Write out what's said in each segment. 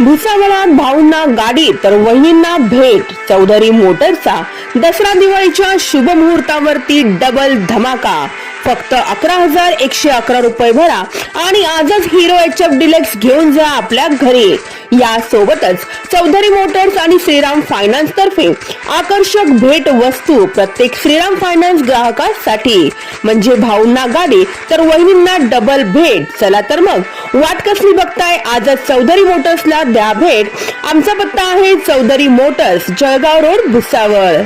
भुसावळात भाऊंना गाडी तर वहिनींना भेट. चौधरी मोटरचा दसरा दिवाळीच्या शुभ मुहूर्तावरती डबल धमाका. फक्त अकरा हजार एकशे अकरा रुपये भरा आणि आजच हिरो एच एफ डिलेक्स घेऊन जा आपल्या घरी. या सोबतच चौधरी मोटर्स आणि श्रीराम फायनान्स तर्फे आकर्षक भेट वस्तू प्रत्येक श्रीराम फायनान्स ग्राहकासाठी. म्हणजे भाऊंना गाडी तर वहिनींना डबल भेट. चला तर मग वाट कसली बघताय? आजच चौधरी मोटर्सला द्या भेट. आमचा पत्ता आहे चौधरी मोटर्स जळगाव रोड भुसावळ.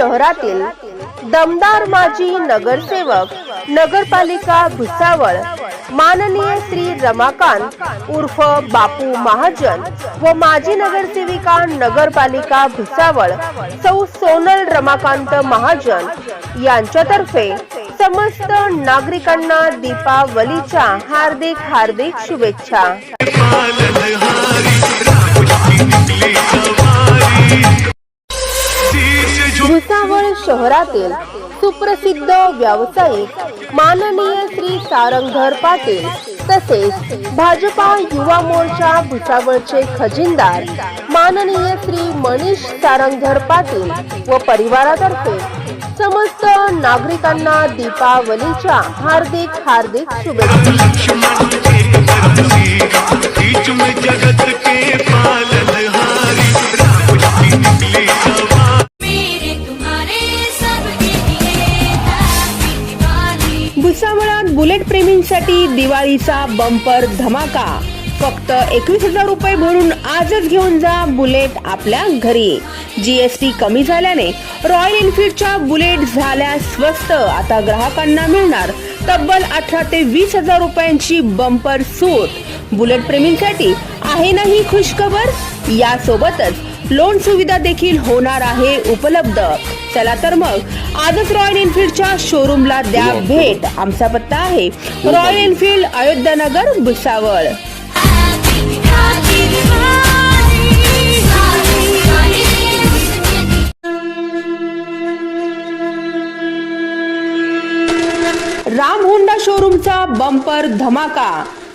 शहरातील दमदार माजी नगरसेवक नगरपालिका भुसावळ माननीय श्री रमाकांत उर्फ बापू महाजन व माजी नगरसेविका नगरपालिका भुसावळ सौ सोनल रमाकांत महाजन यांच्यातर्फे समस्त नागरिकांना दीपावलीच्या हार्दिक हार्दिक शुभेच्छा. शहरातील सुप्रसिद्ध व्यावसायिक माननीय श्री सारंगधर पाटील तसेच भाजपा युवा मोर्चा भुसावळचे खजिनदार माननीय श्री मनीष सारंगधर पाटील व परिवारातर्फे समस्त नागरिकांना दीपावलीच्या हार्दिक हार्दिक शुभेच्छा. बुलेट प्रेमींसाठी दिवाळीचा बंपर धमाका. फक्त एकवीस हजार रुपये भरून आजच घेऊन जा बुलेट आपल्या घरी. जीएसटी कमी झाल्याने रॉयल एनफिल्डच्या बुलेट झाल्या स्वस्त. आता ग्राहकांना मिळणार तब्बल अठरा ते वीस हजार रुपयांची बंपर सूट. बुलेट प्रेमींसाठी आहे ना ही खुशखबर? यासोबतच लोन सुविधा देखील होणार आहे उपलब्ध. चला तर मग आजच रॉयल एनफील्डच्या शोरूमला द्या भेट. आमचा पत्ता आहे Royal Enfield Ayodhyanagar Bhusawal. Ram Honda शोरूमचा bumper धमाका.